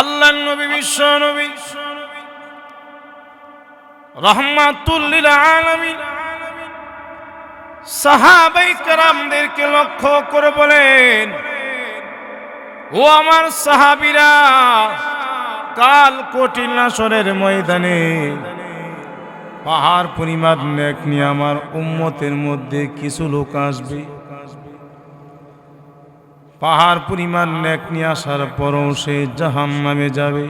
আল্লাহ নবী, বিশ্ব নবী। রহমাতুল্লিল আলামিন। সাহাবাই কারামদেরকে লক্ষ্য করে বলেন, ও আমার সাহাবিরা, কাল কঠিন নাসরের ময়দানে পাহাড় পরিমাণ নেক নিয়ে আমার উম্মতের মধ্যে কিছু লোক আসবে। পাহাড় পরিমাণ নেক নিয়ে আসার পরও সে জাহাম নামে যাবে।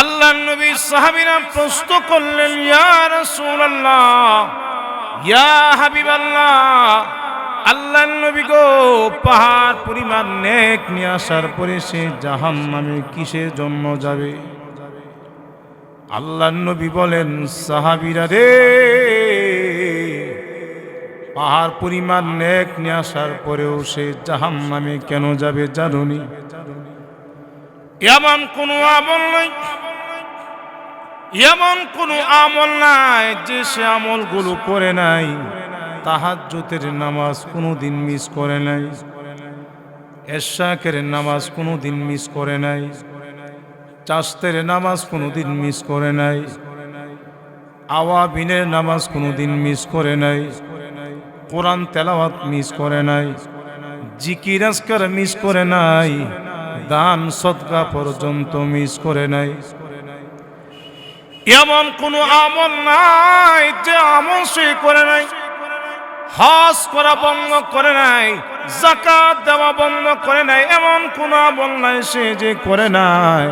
আল্লাহ নবী সাহাবিরা প্রশ্ন করলেন, ইয়া রাসূলুল্লাহ, ইয়া হাবিবাল্লাহ আল্লাহ নবী গো, পাহাড় পরিমাণ নেক নিয়ে আসার পরে সে জাহান নামে কিসের জন্য যাবে? আল্লাহ নবী বলেন, সাহাবিরা রে পাহাড় পরিমাণ নেক নিয়ে আসার পরেও সে জাহান নামে কেন যাবে জানুনি। এমন কোনো আমল নাই। এমন কোনো আমল নাই যে সে আমলগুলো করে নাই। তাহাজ্জুতের নামাজ কোনো দিন মিস করে নাই। এশাকের নামাজ কোনো দিন মিস করে নাই। চাস্তের নামাজ কোনো দিন মিস করে নাই। আওয়াবিনের নামাজ কোনো দিন মিস করে নাই। কোরআন তেলাওয়াত মিস করে নাই, জিকির আজকার মিস করে নাই, দান সদকা পর্যন্ত মিস করে নাই। এমন কোনো আমল নাই যে আমল সে করে নাই, হজ করা বন্ধ করে নাই জাকাত দেওয়া বন্ধ করে নাই, এমন কোন আমল নাই সে যে করে নাই।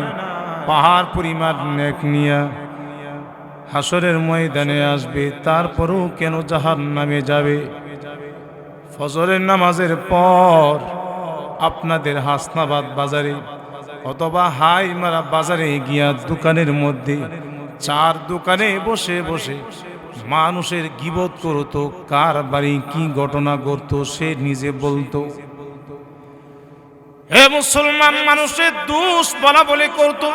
পাহাড় পরিমাণ নেক নিয়া হাসরের ময়দানে আসবে, তারপরও কেন জাহার নামে যাবে? ফজরের নামাজের পর আপনাদের হাসনাবাদ বাজারে অথবা হাই মারা বাজারে গিয়া দোকানের মধ্যে চার দোকানে বসে বসে মানুষের গিবত করতো, কার বাড়ি কি ঘটনা ঘটতো সে নিজে বলতো। হে মুসলমান মানুষের দোষ বলা বলে করতো,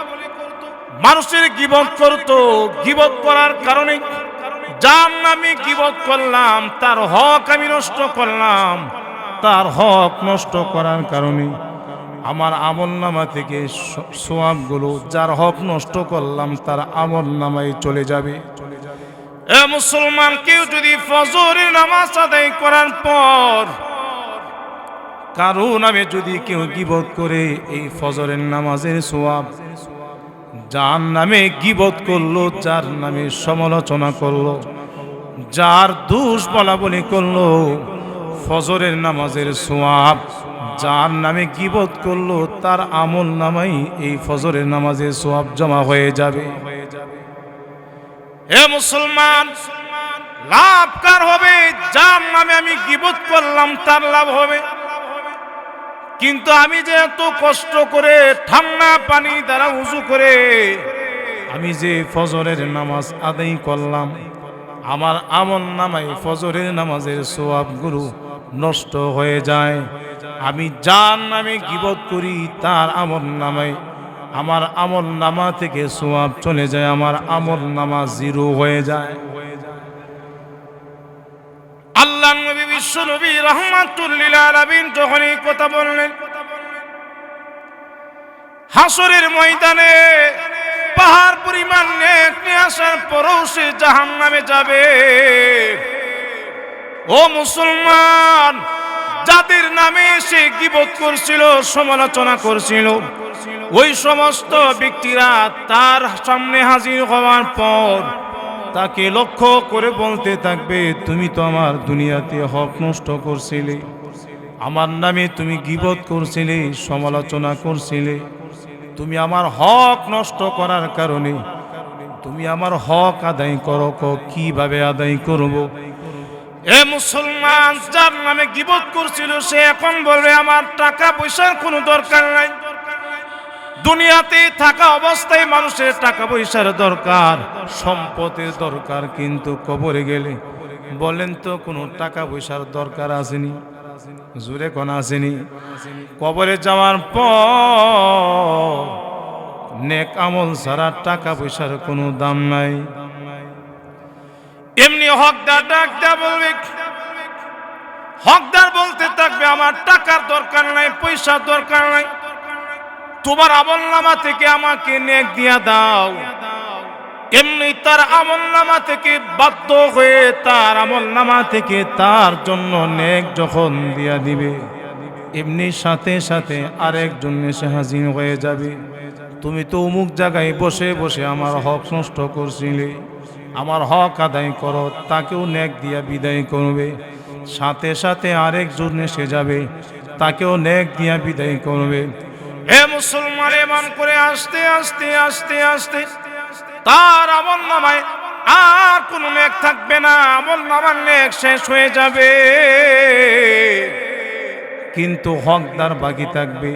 মানুষের গিবত করতো। গিবত করার কারণে যার নামে গিবত করলাম, তার হক আমি নষ্ট করলাম। তার হক নষ্ট করার কারণে আমার আমল নামা থেকে সোয়াবগুলো যার হক নষ্ট করলাম, তার আমল নামায় চলে যাবে। এ মুসলমান, কেউ যদি ফজরের নামাজ আদায় করার পর কারও নামে যদি কেউ গিবত করে, এই ফজরের নামাজের সোয়াব যার নামে গিবত করল, যার নামে সমালোচনা করল, যার দোষ বলা বলি করল, ফজরের নামাজের সোয়াব, যার নামে গিবত করল, তার আমল নামাই এই ফজরের নামাজের সোয়াব জমা হয়ে যাবে। হে মুসলমান, লাভ কার হবে? যার নামে আমি গিবত করলাম, তার লাভ হবে। কিন্তু আমি যে এত কষ্ট করে ঠান্ডা পানি দ্বারা উঁচু করে আমি যে ফজরের নামাজ আদায় করলাম, আমার আমল নামাই ফজরের নামাজের সোয়াব গুরু নষ্ট হয়ে যায়। আমি যার নামে গিবত করি, তার আমল নামাই আমার আমল নামা থেকে সোয়াব চলে যায়, আমার আমল নামা জিরো হয়ে যায়। আল্লাহ নবী বিশ্ব নবী রহমাতুল্লিল যখন এই কথা বললেন, হাসরের ময়দানে পাহাড় পরিমাণ নিয়ে আসার পরও সে জাহান নামে যাবে। ও মুসলমান, যাদের নামে সে গিবত করছিল, সমালোচনা করছিল, ওই সমস্ত ব্যক্তিরা তার সামনে হাজির হওয়ার পর তাকে লক্ষ্য করে বলতে থাকবে, তুমি তো আমার দুনিয়াতে হক নষ্ট করছিলে। আমার নামে তুমি গিবত করছিলে, সমালোচনা করছিলে। তুমি আমার হক নষ্ট করার কারণে, তুমি আমার হক আদায় করো কীভাবে আদায় করব? এ মুসলমান, যার নামে গিবত করছিল, সে এখন বলবে, আমার টাকা পয়সার কোনো দরকার নাই। দুনিয়াতে থাকা অবস্থায় মানুষের টাকা পয়সার দরকার, সম্পদের দরকার, কিন্তু কবরে গেলে বলেন তো কোনো টাকা পয়সার দরকার আসেনি? জুড়ে কোন আসেনি? কবরে যাওয়ার পর নেক আমল ছাড়া টাকা পয়সার কোনো দাম নাই। এমনি হকদার ডাক দেয়া বলবে, হকদার বলতে থাকবে, আমার টাকার দরকার নাই, পয়সার দরকার নাই। তোমার আমল নামা থেকে আমাকে নেক দিয়া দাও। এমনি তার আমল নামা থেকে বাধ্য হয়ে তার আমল নামা থেকে তার জন্য নেক যখন দিয়া দিবে, এমনি সাথে সাথে আরেকজন এসে হাজির হয়ে যাবে। তুমি তো অমুক জায়গায় বসে বসে আমার হক নষ্ট করছিলে, আমার হক আদায় করো, তাকেও নেক দিয়া বিদায় করবে। সাথে সাথে আরেকজন এসে যাবে, তাকেও নেক দিয়া বিদায় করবে। হে মুসলমান, এমন করে আস্তে আস্তে আস্তে আস্তে। তার আমল নামায় আর কোন নেক থাকবে না, আমল নামার নেক শেষ হয়ে যাবে। কিন্তু হকদার বাকি থাকবে।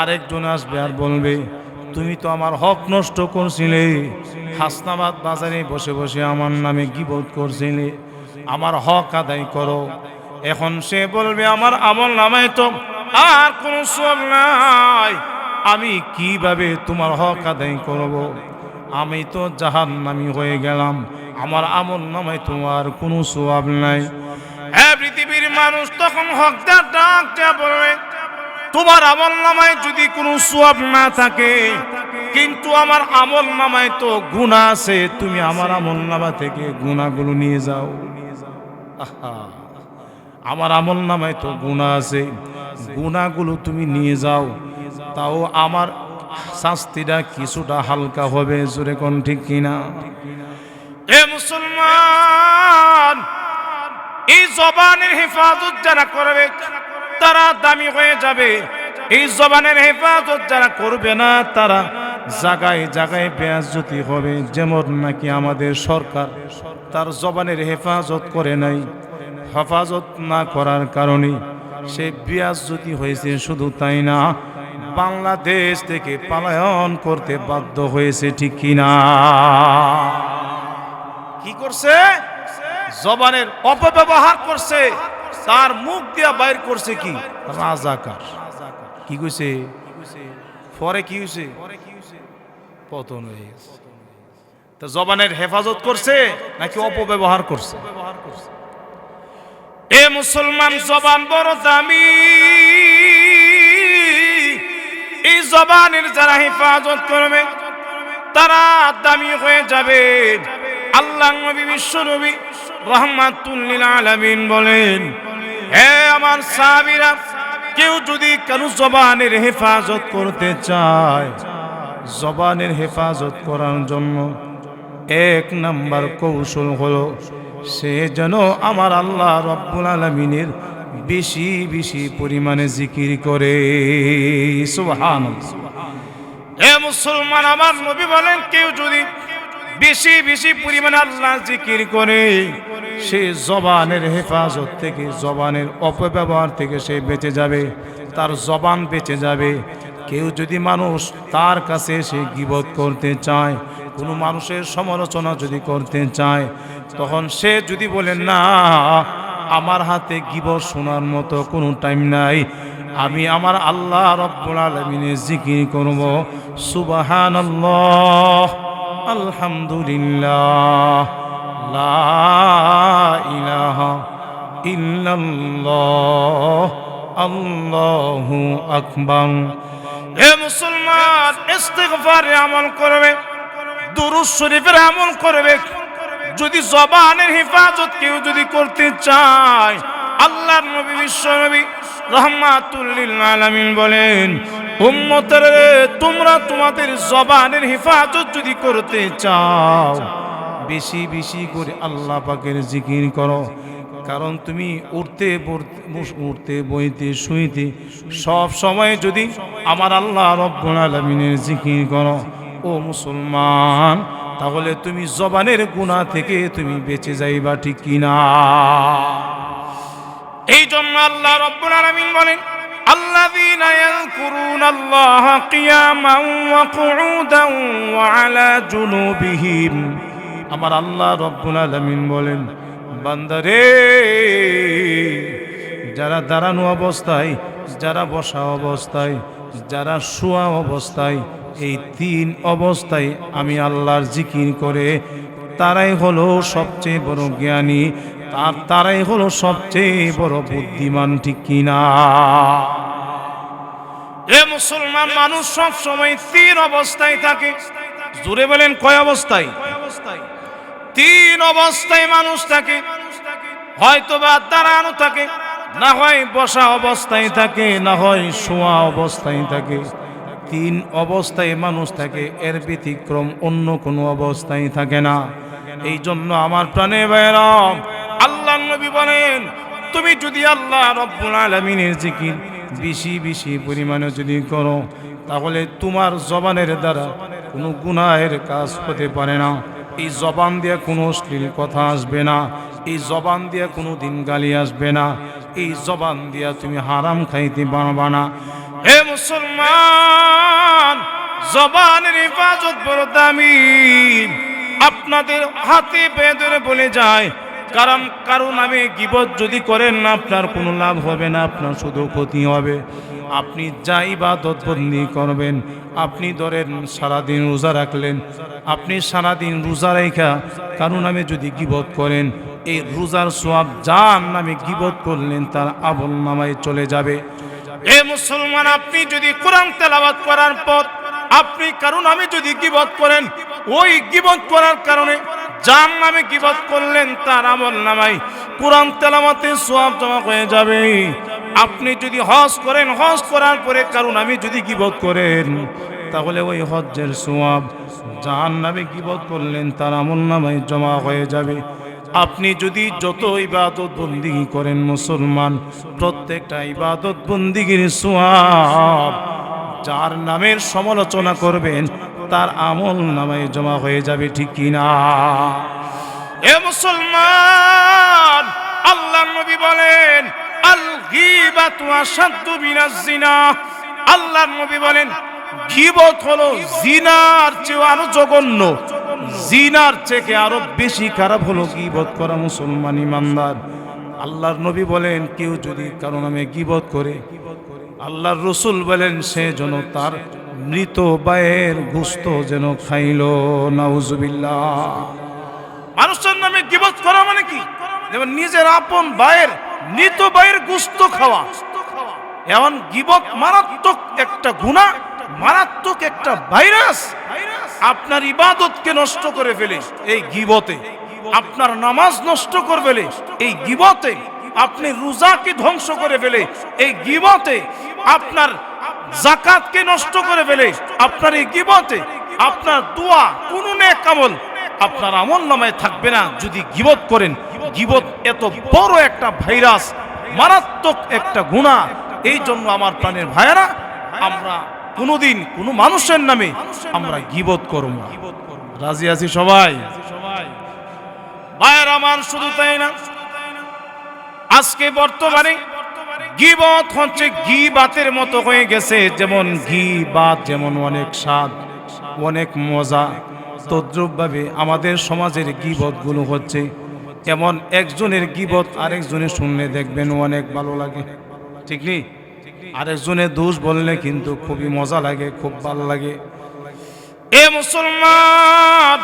আরেকজন আসবে আর বলবে, তুমি তো আমার হক নষ্ট করছিলে। হাসনাবাদ বাজারে বসে বসে আমার নামে গিবোধ করছিলে। আমার হক আদায় করো। এখন সে বলবে, আমার আমল নামায় তো আর কোনো সব নাই। আমি কীভাবে তোমার হক আদায় করব? আমি তো জাহান নামি হয়ে গেলাম। আমার আমল নামায় তোমার কোনো সোয়াব নাই। হ্যাঁ পৃথিবীর মানুষ, তখন হকদার ডাক দেয়া বলবে, তোমার আমল নামায় যদি কোনো সোয়াব না থাকে, কিন্তু আমার আমল নামায় তো গুণা আছে। তুমি আমার আমল নামা থেকে গুণাগুলো নিয়ে যাও। আহা। আমার আমল নামায় তো গুণা আছে। গুণাগুলো তুমি নিয়ে যাও। তাও আমার শাস্তিটা কিছুটা হালকা হবে, জোরে কোন ঠিক কিনা? এ মুসলমান, এই জবানের হেফাজত যারা করবে, তারা দামি হয়ে যাবে। এই জবানের হেফাজত যারা করবে না, তারা জায়গায় জায়গায় বেয়াজ্জতি হবে। যেমন নাকি আমাদের সরকার তার জবানের হেফাজত করে নাই। হেফাজত না করার কারণে সে বিয়াজ্জতি হয়েছে শুধু তাই না, বাংলাদেশ থেকে পালায়ন করতে বাধ্য হয়েছে, ঠিক কিনা কি করছে? জবানের অপব্যবহার করছে, তার মুখ দিয়া বাইর করছে কি? রাজাকার। কি কইছে? পরে কি হয়েছে পতন হয়ে গেছে। তা জবানের হেফাজত করছে নাকি অপব্যবহার করছে? এ মুসলমান জবান বড় দামি। এই জবানের যারা হেফাজত করবে, তারা দামি হয়ে যাবে। আল্লাহ নবী, বিশ্ব নবী রহমাতুল্লিল আলামিন বলেন, হে আমার সাহাবীরা, কেউ যদি কারও জবানের হেফাজত করতে চায়, জবানের হেফাজত করার জন্য এক নাম্বার কৌশল হলো সে যেন আমার আল্লাহ রব্বুল আলমিনের বেশি বেশি পরিমাণে জিকির করে। সুবহান এ মুসলমান, আমার নবী বলেন, কেউ যদি বেশি বেশি পরিমাণে আল্লাহ জিকির করে, সে জবানের হেফাজত থেকে, জবানের অপব্যবহার থেকে সে বেঁচে যাবে, তার জবান বেঁচে যাবে। কেউ যদি মানুষ তার কাছে সে গিবত করতে চায় কোনো মানুষের সমালোচনা যদি করতে চায়, তখন সে যদি বলেন না, আমার হাতে গিবত শোনার মতো কোনো টাইম নাই। আমি আমার আল্লাহ রব্বুল আলমিনের জিকির করব। সুবাহান আলহামদুলিল্লাহ আল্লাহু আকবার। এ মুসলমান, ইস্তিগফারে আমল করবে। দুরুদ শরীফের আমল করবে। যদি জবানের হেফাজত কেউ যদি করতে চায়, আল্লাহর নবী, বিশ্ব নবী বলেন তোমরা তোমাদের জবানের হেফাজত যদি করতে চাও, বেশি বেশি করে জিকির করো। কারণ তুমি উঠতে উঠতে বইতে, শুইতে সব সময় যদি আমার আল্লাহ রব্বুল আলমিনের জিকির করো ও মুসলমান তাহলে তুমি জবানের গুণা থেকে তুমি বেঁচে যাইবা ঠিক কিনা এই জন্য আল্লাহ রব্বুল আলামিন বলেন الذين يذكرون الله قياما وقعودا وعلى جنوبهم আমার আল্লাহ রব্বুল আলামিন বলেন বান্দারে যারা দাঁড়ানো অবস্থায় যারা বসা অবস্থায় যারা শোয়া অবস্থায় এই তিন অবস্থায় আমি আল্লাহর জিকির করে তারাই হলো সবচেয়ে বড় জ্ঞানী তার তারাই হলো সবচেয়ে বড় বুদ্ধিমান, ঠিক কিনা এ মুসলমান মানুষ সব সময় তিন অবস্থায় থাকে। জুড়ে বলেন, কয় অবস্থায়? তিন অবস্থায় মানুষ থাকে। হয়তো বা দাঁড়ানো থাকে, না হয় বসা অবস্থায় থাকে, না হয় শোয়া অবস্থায় থাকে। তিন অবস্থায় মানুষ থাকে, এর ব্যতিক্রম অন্য কোনো অবস্থায় থাকে না। এই জন্য আমার প্রাণে বাইরাম আল্লাহ নবী বলেন, তুমি যদি আল্লাহ রব্বুল আলমিনের জিকির বেশি বেশি পরিমাণে যদি করো, তাহলে তোমার জবানের দ্বারা কোনো গুনাহের কাজ হতে পারে না। এই জবান দিয়ে কোনো অশ্লীল কথা আসবে না, এই জবান দিয়ে কোনো দিন গালি আসবে না। এই জবান দিয়া তুমি হারাম খাইতে পারবা না। হে মুসলমান, জবানের হেফাজত বড় দামি। আপনাদের হাতে বেদরে বলে যায় কারণ কারণ আমি গিবত যদি করেন না, আপনার কোনো লাভ হবে না, আপনার শুধু ক্ষতি হবে। আপনি যা ইবাদত বন্দি করবেন, আপনি ধরেন সারাদিন রোজা রাখলেন, আপনি সারাদিন রোজা রেখা কারণ আমি যদি গিবত করেন, এই রোজার সোয়াব যার নামে গিবত করলেন, তার আবল নামায় চলে যাবে। এ মুসলমান, আপনি যদি কোরআন তেলাবাদ করার পর আপনি কারণ আমি যদি গিবত করেন, ওই গিবত করার কারণে যার নামে গিবত করলেন, তার আমল নামাই কোরআন তেলামাতে সোয়াব জমা হয়ে যাবে। আপনি যদি হজ করেন, হজ করার পরে কারণ আমি যদি গিবত করেন, তাহলে ওই হজ্জের সোয়াব যার নামে গিবত করলেন, তার আমল নামাই জমা হয়ে যাবে। আপনি যদি যত ইবাদত বন্দিগি করেন মুসলমান, প্রত্যেকটা ইবাদত বন্দিগির সোয়াব যার নামের সমালোচনা করবেন তার আমল নামায় জমা হয়ে যাবে, ঠিক কিনা? এ মুসলমান আল্লাহ নবী বলেন আল গীবাতু আশাদ্দু মিনাজ জিনা। আল্লাহ নবী বলেন, গীবত হলো জিনার চেয়ে আরও জঘন্য। জিনার থেকে আরও বেশি খারাপ হলো গীবত করা মুসলমান ইমানদার। আল্লাহর নবী বলেন, কেউ যদি কারও নামে গীবত করে, আল্লাহর রসুল বলেন, সে যেন তার মৃত বায়ের গুস্ত যেন খাইল, নাউজুবিল্লাহ। মানুষের নামে গিবত করা মানে কি? যেমন নিজের আপন বায়ের মৃত বায়ের গুস্ত খাওয়া। এমন গিবত মারাত্মক একটা গুণা মারাত্মক একটা ভাইরাস আপনার ইবাদতকে নষ্ট করে ফেলে এই গিবতে। আপনার নামাজ নষ্ট করে ফেলে এই গিবতে। আপনি রোজাকে ধ্বংস করে ফেলে এই গিবতে। আপনার জাকাতকে নষ্ট করে ফেলে আপনার এই গিবতে, আপনার দোয়া, কোন নেক আমল আপনার আমল নামায় থাকবে না। যদি গিবত করেন, গিবত এত বড় একটা ভাইরাস, মারাত্মক একটা গুণা, এই জন্য আমার প্রাণের ভাইয়ারা, আমরা কোনোদিন কোনো মানুষের নামে আমরা গিবত করব রাজি আছি সবাই? ভাইয়ার আমার শুধু তাই না? আজকে বর্তমানে গিবত হচ্ছে ঘি বাতের মতো হয়ে গেছে, যেমন ঘি বাত যেমন অনেক স্বাদ, অনেক মজা। তদ্রুপভাবে আমাদের সমাজের গিবতগুলো হচ্ছে এমন একজনের গিবত আরেকজনের শুনলে দেখবেন অনেক ভালো লাগে। ঠিক নেই? আরেকজনের দোষ বললে কিন্তু খুবই মজা লাগে, খুব ভালো লাগে। এ মুসলমান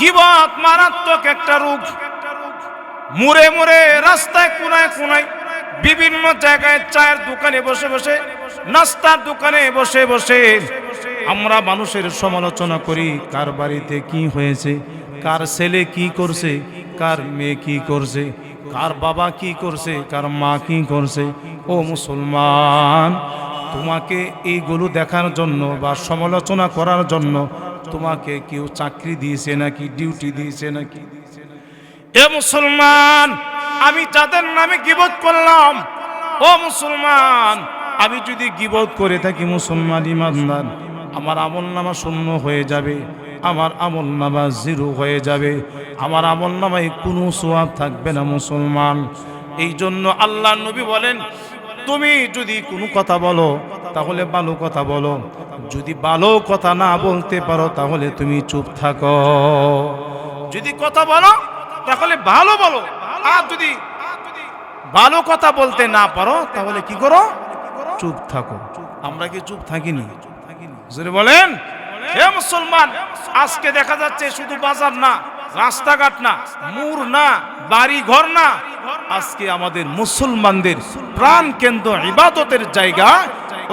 গিবত মারাত্মক একটা রোগ। মুড়ে মুড়ে রাস্তায় কোনায় কোনায় বিভিন্ন জায়গায় চায়ের দোকানে বসে বসে, নাস্তার দোকানে বসে বসে আমরা মানুষের সমালোচনা করি, কার বাড়িতে কি হয়েছে, কার ছেলে কি করছে, কার মেয়ে কি করছে, কার বাবা কি করছে, কার মা কি করছে। ও মুসলমান, তোমাকে এইগুলো দেখার জন্য বা সমালোচনা করার জন্য তোমাকে কেউ চাকরি দিয়েছে নাকি, ডিউটি দিয়েছে নাকি? এ মুসলমান আমি যাদের নামে গিবত করলাম, ও মুসলমান, আমি যদি গিবত করে থাকি মুসলমান ইমানদার, আমার আমল নামা শূন্য হয়ে যাবে, আমার আমল নামা জিরো হয়ে যাবে, আমার আমল নামায় কোনো সোয়াব থাকবে না মুসলমান। এই জন্য আল্লাহ নবী বলেন, তুমি যদি কোনো কথা বলো, তাহলে ভালো কথা বলো। যদি ভালো কথা না বলতে পারো, তাহলে তুমি চুপ থাকো। যদি কথা বলো, তাহলে ভালো বলো। আর যদি ভালো কথা বলতে না পারো, তাহলে কি করো? চুপ থাকো। আমরা কি চুপ থাকিনি? বলেন। হে মুসলমান, আজকে দেখা যাচ্ছে শুধু বাজার না, রাস্তাঘাট না মুর না বাড়ি ঘর না। আজকে আমাদের মুসলমানদের প্রাণ কেন্দ্র ইবাদতের জায়গা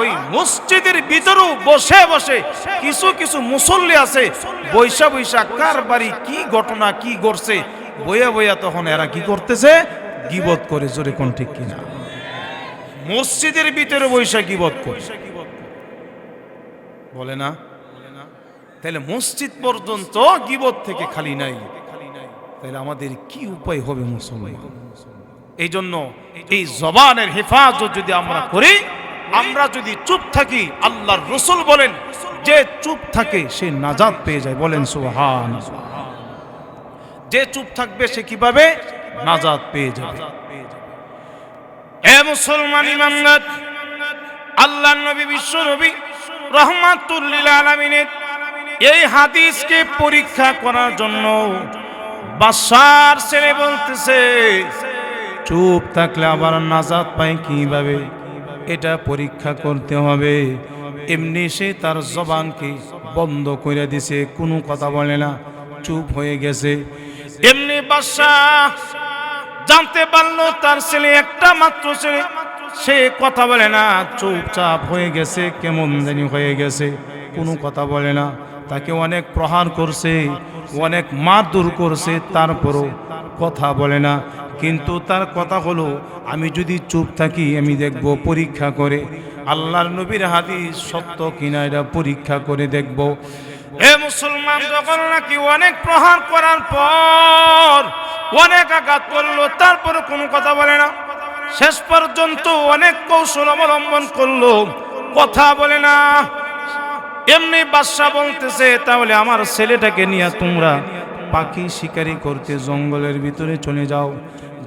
ওই মসজিদের ভিতরেও বসে বসে কিছু কিছু মুসল্লি আছে। বৈশা বৈশা, কার বাড়ি কি ঘটনা, কি ঘটছে? বইয়া বইয়া তখন এরা কি করতেছে? গিবত করে, জোরে কোন ঠিক কিনা? মসজিদের ভিতরে বৈশা গিবত করে। বলে না? তাহলে মসজিদ পর্যন্ত গিবত থেকে খালি নাই। তাহলে আমাদের কি উপায় হবে মুসলমান? এই জন্য এই জবানের হেফাজত যদি আমরা করি আমরা যদি চুপ থাকি, আল্লাহর রসুল বলেন, যে চুপ থাকে সে নাজাদ পেয়ে যায়, বলেন সুহান যে চুপ থাকবে সে কীভাবে? নাজাদ পেয়ে যাবে। এ মুসলমান ইমানদার আল্লাহ নবী বিশ্ব নবী রহমাতুল্লিল আলমিনের এই হাদিসকে পরীক্ষা করার জন্য বাসার ছেলে বলতেছে, চুপ থাকলে আবার নাজাদ পায় কীভাবে? এটা পরীক্ষা করতে হবে। এমনি সে তার জবানকে বন্ধ করে দিছে, কোনো কথা বলে না, চুপ হয়ে গেছে। এমনি বাদশাহ জানতে পারল তার ছেলে একটা মাত্র ছেলে, সে কথা বলে না, চুপচাপ হয়ে গেছে, কেমন জানি হয়ে গেছে, কোনো কথা বলে না। তাকে অনেক প্রহার করছে, অনেক মার মারধর করছে, তারপরও কথা বলে না। কিন্তু তার কথা হলো, আমি যদি চুপ থাকি, আমি দেখব পরীক্ষা করে। আল্লাহর নবীর হাদিস সত্য কিনা, এটা পরীক্ষা করে দেখব। এ মুসলমান, যখন নাকি অনেক প্রহার করার পর অনেক আঘাত করল, তারপরে কোনো কথা বলে না। শেষ পর্যন্ত অনেক কৌশল অবলম্বন করল, কথা বলে না। এমনি বাদশা বলতেছে, তাহলে আমার ছেলেটাকে নিয়ে তোমরা পাখি শিকারি করতে জঙ্গলের ভিতরে চলে যাও।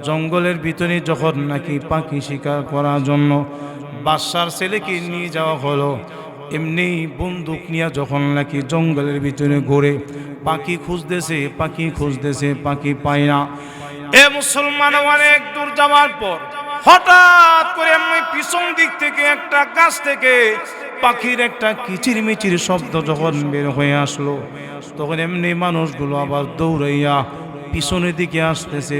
জঙ্গলের ভিতরে যখন নাকি পাখি শিকার করার জন্য বাদশার ছেলেকে নিয়ে যাওয়া হলো, এমনি বন্দুক নিয়ে যখন নাকি জঙ্গলের ভিতরে ঘুরে পাখি খুঁজতেছে পাখি খুঁজতেছে, পাখি পায় না। এ মুসলমান, অনেক দূর যাওয়ার পর হঠাৎ করে এমনি পিছন দিক থেকে একটা গাছ থেকে পাখির একটা কিচির মিচির শব্দ যখন বের হয়ে আসলো, তখন এমনি মানুষগুলো আবার দৌড়াইয়া পিছনের দিকে আসতেছে।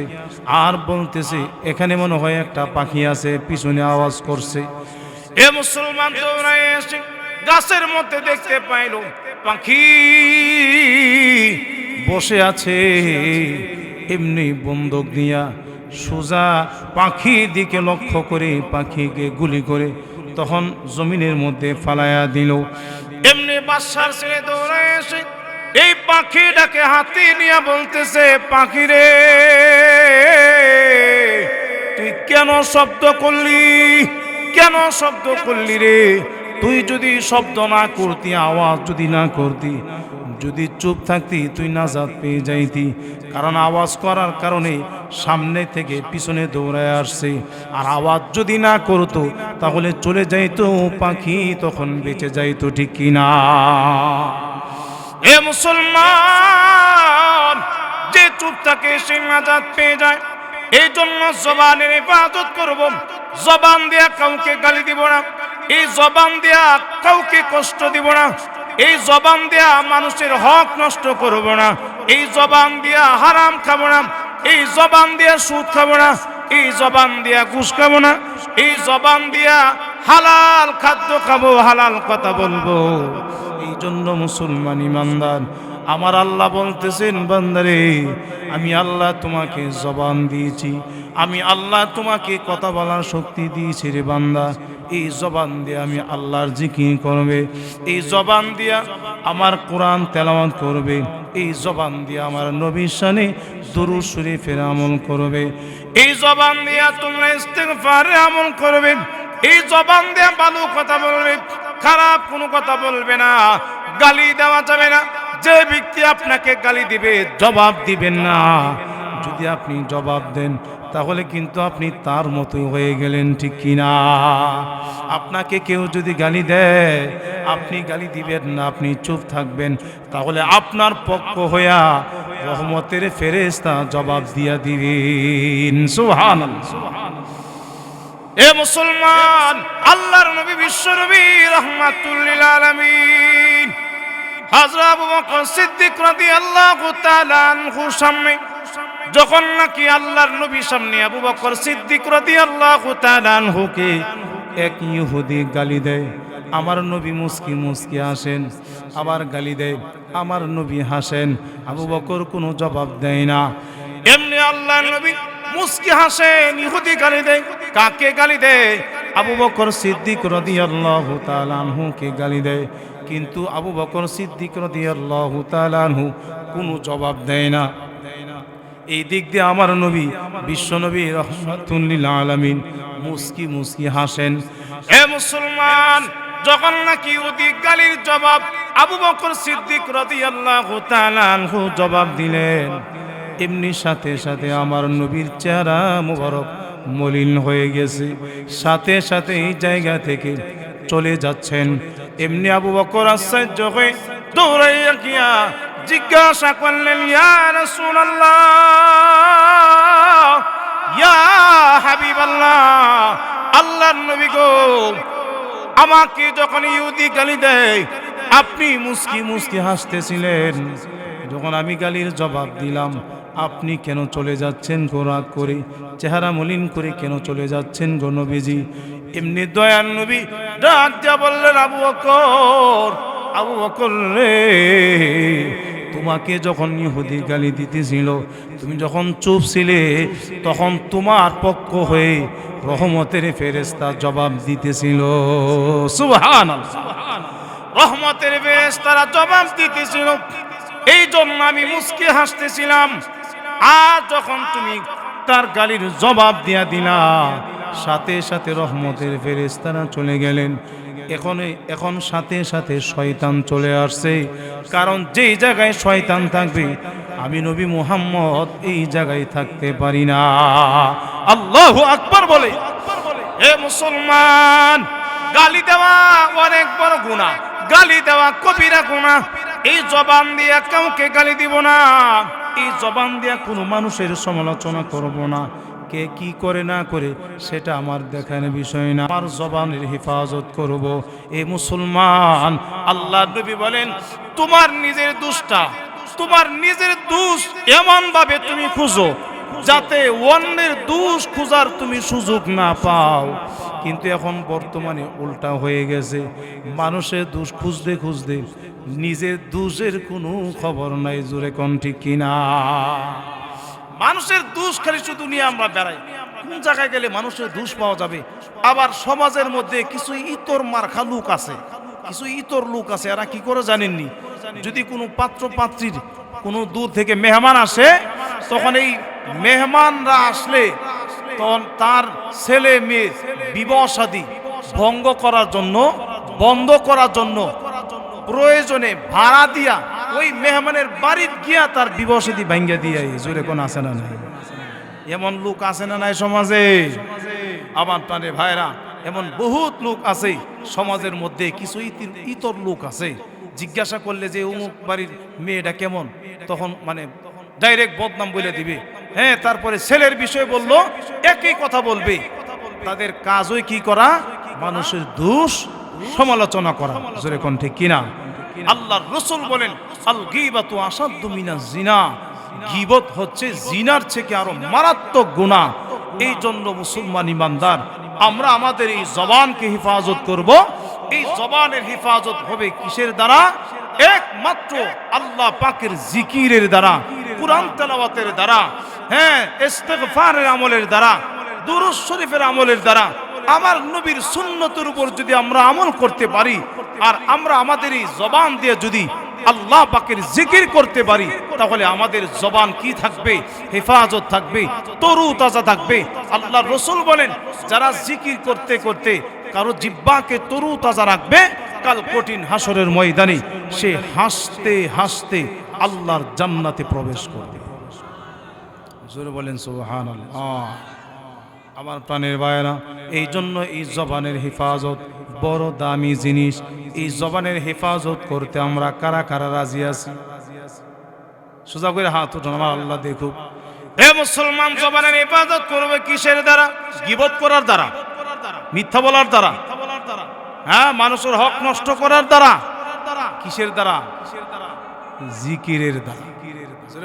আর বলতেছে, এখানে মনে হয় একটা পাখি আছে, পিছনে আওয়াজ করছে। এ মুসলমান এসে গাছের মধ্যে দেখতে পাইল পাখি বসে আছে। এমনি বন্দুক দিয়া সোজা পাখির দিকে লক্ষ্য করে পাখিকে গুলি করে তখন জমিনের মধ্যে ফালায়া দিল। এমনি বাসার ছেড়ে দৌড়ায় এসে এই পাখিটাকে হাতি নিয়ে বলতেছে, পাখি রে, তুই কেন শব্দ করলি? কেন শব্দ করলি রে? তুই যদি শব্দ না করতি, আওয়াজ যদি না করতি, যদি চুপ থাকতি, তুই না নাজাদ পেয়ে যাইতি। কারণ আওয়াজ করার কারণে সামনে থেকে পিছনে দৌড়ায় আসছে। আর আওয়াজ যদি না করতো, তাহলে চলে যাইতো পাখি, তখন বেঁচে যাইতো ঠিক কিনা? এ মুসলমান, যে চুপ থাকে সে নাজাদ পেয়ে যায়। এই জন্য জবানের ইবাদত করব। জবান দিয়া কাউকে গালি দিব না। এই জবান দিয়া কাউকে কষ্ট দিব না। এই জবান দিয়া মানুষের হক নষ্ট করব না। এই জবান দিয়া হারাম খাব না। এই জবান দিয়া সুদ খাব না। এই জবান দিয়া ঘুষ খাব না। এই জবান দিয়া হালাল খাদ্য খাব, হালাল কথা বলব। জন্য মুসলমান ইমানদার। আমার আল্লাহ বলতেছেন, বান্দারে, আমি আল্লাহ তোমাকে জবান দিয়েছি। আমি আল্লাহ তোমাকে কথা বলার শক্তি দিয়েছি রে বান্দা। এই জবান দিয়ে আমি আল্লাহর জিকির করবে। এই জবান দিয়া আমার কোরআন তেলাওয়াত করবে। এই জবান দিয়ে আমার নবীর শানে দুরুদ শরীফের আমল করবে। এই জবান দিয়া তোমরা ইস্তেগফারে আমল করবে। এই জবান দিয়ে ভালো কথা বলবে। খারাপ কোনো কথা বলবে না, গালি দেওয়া যাবে না। যে ব্যক্তি আপনাকে গালি দিবে, জবাব দিবেন না। যদি আপনি জবাব দেন, তাহলে কিন্তু আপনি তার মতোই হয়ে গেলেন, ঠিক কিনা আপনাকে কেউ যদি গালি দেয়, আপনি গালি দিবেন না, আপনি চুপ থাকবেন। তাহলে আপনার পক্ষ হইয়া রহমতের ফেরেস্তা জবাব দিয়া দিবেন। সুহান এ মুসলমান, আল্লাহর নবী বিশ্ব নবী রহমাতুল্লিল আলামিন। হযরত আবু বকর সিদ্দিক রাদিয়াল্লাহু তাআলা আনহুর সামনে, যখন নাকি আল্লাহর নবী সামনে আবু বকর সিদ্দিক রাদিয়াল্লাহু তাআলা আনহুকে এক ইহুদি গালি দেয়, আমার নবী মুস্কি মুস্কি হাসেন আবার গালি দেয়, আমার নবী হাসেন, আবু বকর কোনো জবাব দেয় না। এমনি আল্লাহ নবী মুস্কি হাসেন, ইহুদি গালি দেয়। কাকে গালি দেয় আবু বকর সিদ্দিক রাদিয়াল্লাহু তাআলা আনহুকে গালি দেয় কিন্তু আবু বকর সিদ্দিক রাদিয়াল্লাহু তাআলা আনহু কোনো জবাব দেয় না। এই দিক দিয়ে আমার নবী, বিশ্ব নবী রহমাতুল্লিল আলামিন মুস্কি মুস্কি হাসেন। এ মুসলমান, যখন নাকি অধিক গালির জবাব আবু বকর সিদ্দিক রাদিয়াল্লাহু তাআলা জবাব দিলেন, এমনি সাথে সাথে আমার নবীর চেহারা মুবারক মলিন হয়ে গেছে। সাথে সাথে এই জায়গা থেকে চলে যাচ্ছেন। এমনি আবু বকর আশ্চর্য হয়ে দৌড়াইয়া গিয়া জিজ্ঞাসা করলেন, ইয়া রাসূলুল্লাহ, ইয়া হাবিবাল্লাহ নবী গো, আমাকে যখন ইহুদি গালি দেয়, আপনি মুস্কি মুস্কি হাসতেছিলেন। যখন আমি গালির জবাব দিলাম আপনি কেন চলে যাচ্ছেন গো রাগ করে? চেহারা মলিন করে কেন চলে যাচ্ছেন গো নবীজি? এমনি দয়াল নবী ডাক দিয়া বললেন, আবু বকর আবু বকর রে, তোমাকে যখন ইহুদি গালি দিতেছিল, তুমি যখন চুপ ছিলে, তখন তোমার পক্ষ হয়ে রহমতের ফেরেস্তা জবাব দিতেছিল। সুবহান রহমতের ফেরেস্তারা জবাব দিতেছিল। এই জন্য আমি মুস্কি হাসতেছিলাম। আর যখন তুমি তার গালির জবাব দিয়া দিলা, সাথে সাথে রহমতের ফেরেস্তারা চলে গেলেন। এখন এখন সাথে সাথে শয়তান চলে আসছে। কারণ যেই জায়গায় শয়তান থাকবে, আমি নবী মুহাম্মদ এই জায়গায় থাকতে পারি না। আল্লাহ আকবার বলে হে মুসলমান, গালি দেওয়া অনেক বড় গুণা গালি দেওয়া কবিরা গুণা এই জবান দিয়ে কাউকে গালি দিব না। এই জবান দিয়ে কোনো মানুষের সমালোচনা করব না। কে কি করে না করে, সেটা আমার দেখার বিষয় না। আমার জবানের হেফাজত করব। এ মুসলমান, আল্লাহ নবী বলেন, তোমার নিজের দুষ্টা, তোমার নিজের দুষ এমন ভাবে তুমি খুঁজো, যাতে অন্যের দোষ খোঁজার তুমি সুযোগ না পাও। কিন্তু এখন বর্তমানে উল্টা হয়ে গেছে। মানুষের দোষ খুঁজতে খুঁজতে নিজের দোষের কোনো খবর নাই জোরে কোন কিনা? মানুষের দোষ খালি শুধু নিয়ে আমরা বেড়াই। কোন জায়গায় গেলে মানুষের দোষ পাওয়া যাবে? আবার সমাজের মধ্যে কিছু ইতর মার্খা লোক আছে। কিছু ইতর লোক আছে, এরা কি করে জানেননি? যদি কোনো পাত্র পাত্রীর কোনো দূর থেকে মেহমান আসে, তখন এই মেহমানরা আসলে তখন তার ছেলে মেয়ে বিবাহ ভঙ্গ করার জন্য, বন্ধ করার জন্য প্রয়োজনে ভাড়া দিয়া ওই মেহমানের বাড়ির গিয়া তার শাদী ভাঙ্গা দিয়া জোরে কোন আছে না নাই? এমন লোক আছে না নাই সমাজে? আমার প্রাণের ভাইরা, এমন বহুত লোক আছে সমাজের মধ্যে কিছু ইতি- ইতর লোক আছে। জিজ্ঞাসা করলে যে অমুক বাড়ির মেয়েটা কেমন? তখন মানে ডাইরেক্ট বদনাম বলে দিবে। হ্যাঁ তারপরে ছেলের বিষয়ে বলল, একই কথা বলবে। তাদের কাজই কি করা? মানুষের দোষ সমালোচনা করা। জোরে কোন ঠিক কিনা? আল্লাহ রসুল বলেন আল গিবাতু আসাদ্দু মিনাজ জিনা। গিবত হচ্ছে জিনার থেকে আরও মারাত্মক গুণা এই জন্য মুসলমান ইমানদার, আমরা আমাদের এই জবানকে হেফাজত করব। এই জবানের হেফাজত হবে কিসের দ্বারা? একমাত্র আল্লাহ পাকের জিকিরের দ্বারা, কুরআন তেলাওয়াতের দ্বারা হ্যাঁ ইস্তেগফারের আমলের দ্বারা, দুরুদ শরীফের আমলের দ্বারা। আমার নবীর সুন্নতের উপর যদি আমরা আমল করতে পারি আর আমরা আমাদের এই জবান দিয়ে যদি আল্লাহ পাকের জিকির করতে পারি তাহলে আমাদের জবান কি থাকবে? হেফাজত থাকবে তরু তাজা থাকবে। আল্লাহ রসুল বলেন যারা জিকির করতে করতে কারও জিব্বাকে তরু তাজা রাখবে কাল কঠিন হাসরের ময়দানে সে হাসতে হাসতে আল্লাহর জান্নাতে প্রবেশ করবে। জোরে বলেন সুবহান আমার প্রাণের ভাইয়েরা এই জন্য এই জবানের হেফাজত, বড় দামি জিনিস, এই জবানের হেফাজত করতে আমরা কারা কারা রাজি আছি? সোজা করে হাত উঠান, আমার আল্লাহ দেখুক। হে মুসলমান, জবানের হেফাজত করবে কিসের দ্বারা? গিবত করার দ্বারা, মিথ্যা বলার দ্বারা হ্যাঁ মানুষের হক নষ্ট করার দ্বারা, কিসের দ্বারা? জিকিরের দ্বারা।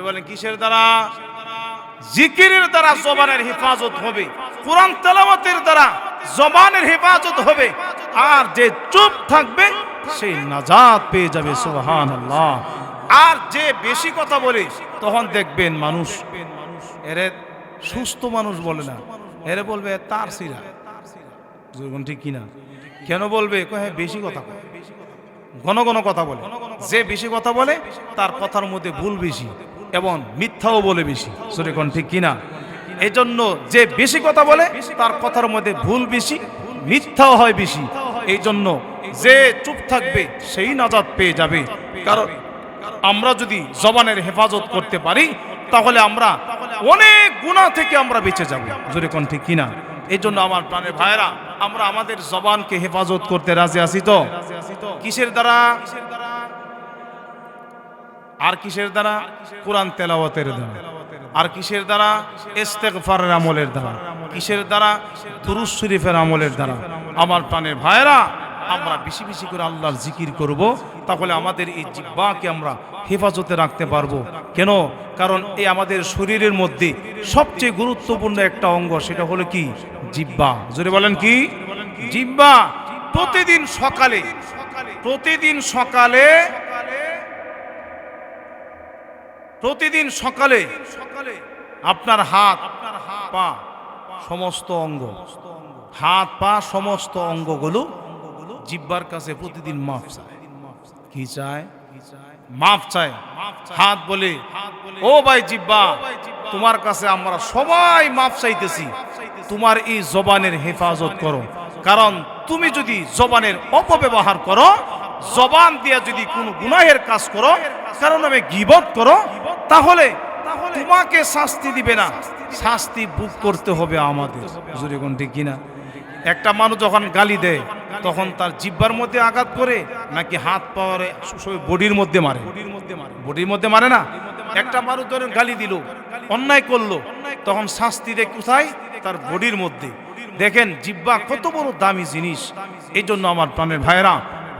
বলেন, কিসের দ্বারা? জিকিরের দ্বারা জবানের হেফাজত হবে। কোরআন তেলাওয়াতের দ্বারা জবানের হেফাজত হবে। আর যে চুপ থাকবে সেই নাজাত পেয়ে যাবে সুবহান আল্লাহ আর যে বেশি কথা বলে, তখন দেখবেন মানুষ, এরে সুস্থ মানুষ বলে না। এরে বলবে, তার সিরা। ঠিক কিনা? কেন বলবে? হ্যাঁ বেশি কথা। ঘন ঘন কথা বলে। যে বেশি কথা বলে, তার কথার মধ্যে ভুল বেশি এবং মিথ্যাও বলে বেশি। সুরেখন ঠিক কিনা? এই জন্য যে বেশি কথা বলে, তার কথার মধ্যে ভুল বেশি, মিথ্যাও হয় বেশি। এই জন্য যে চুপ থাকবে, সেই নাজাদ পেয়ে যাবে। কারণ আমরা যদি জবানের হেফাজত করতে পারি, তাহলে আমরা অনেক গুণা থেকে আমরা বেঁচে যাব। জোরে কোন ঠিক কিনা? এই জন্য আমার প্রাণের ভাইরা আমরা আমাদের জবানকে হেফাজত করতে রাজি আছি তো? কিসের দ্বারা? আর কিসের দ্বারা? কোরআন তেলাওয়াতের দ্বারা। আর কিসের দ্বারা? ইস্তেগফারের আমলের দ্বারা। কিসের দ্বারা? দুরুস শরীফের আমলের দ্বারা। আমার প্রাণের ভাইরা আমরা বেশি বেশি করে আল্লাহর জিকির করব, তাহলে আমাদের এই জিব্বাকে আমরা হেফাজতে রাখতে পারব। কেন? কারণ এই আমাদের শরীরের মধ্যে সবচেয়ে গুরুত্বপূর্ণ একটা অঙ্গ, সেটা হলো কি? জিব্বা জোরে বলেন কি? জিব্বা প্রতিদিন সকালে প্রতিদিন সকালে প্রতিদিন সকালে সকালে আপনার হাত, পা, সমস্ত অঙ্গ, হাত, পা, সমস্ত অঙ্গগুলো জিব্বার কাছে প্রতিদিন মাফ চায়। কি চায়? মাফ চায়। হাত বলে, ও ভাই জিব্বা, তোমার কাছে আমরা সবাই মাফ চাইতেছি। তোমার এই জবানের হেফাজত করো। কারণ তুমি যদি জবানের অপব্যবহার করো, জবান দিয়ে যদি কোনো গুনাহের কাজ করো কারণ আমি গিবত করো তাহলে তোমাকে শাস্তি দিবে না। শাস্তি বুক করতে হবে আমাদের। জুড়ে কোন ঠিক কিনা? একটা মানুষ যখন গালি দেয় তখন তার জিব্বার মধ্যে আঘাত করে নাকি হাত পাওয়ার বডির মধ্যে মারে। বডির মধ্যে মারে। না? একটা মানুষ ধরেন গালি দিল অন্যায় করল তখন শাস্তি দেয় কোথায়? তার বডির মধ্যে। দেখেন জিব্বা কত বড় দামি জিনিস। এই জন্য আমার প্রাণের ভাইরা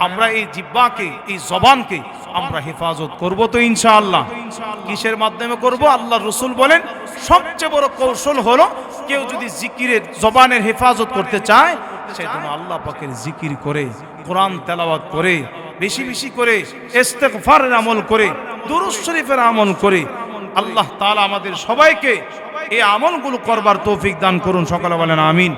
আমরা এই জিব্বাকে, এই জবানকে আমরা হেফাজত করব তো ইনশাআল্লাহ। কিসের মাধ্যমে করব? আল্লাহ রসুল বলেন, সবচেয়ে বড় কৌশল হলো, কেউ যদি জিকিরের জবানের হেফাজত করতে চায় সেই জন্য আল্লাহ পাকের জিকির করে, কোরআন তেলাওয়াত করে, বেশি বেশি করে, ইস্তেগফারের আমল করে দুরুস শরীফের আমল করে, আল্লাহ তাআলা আমাদের সবাইকে এই আমলগুলো করবার তৌফিক দান করুন, সকালে বলেন আমিন।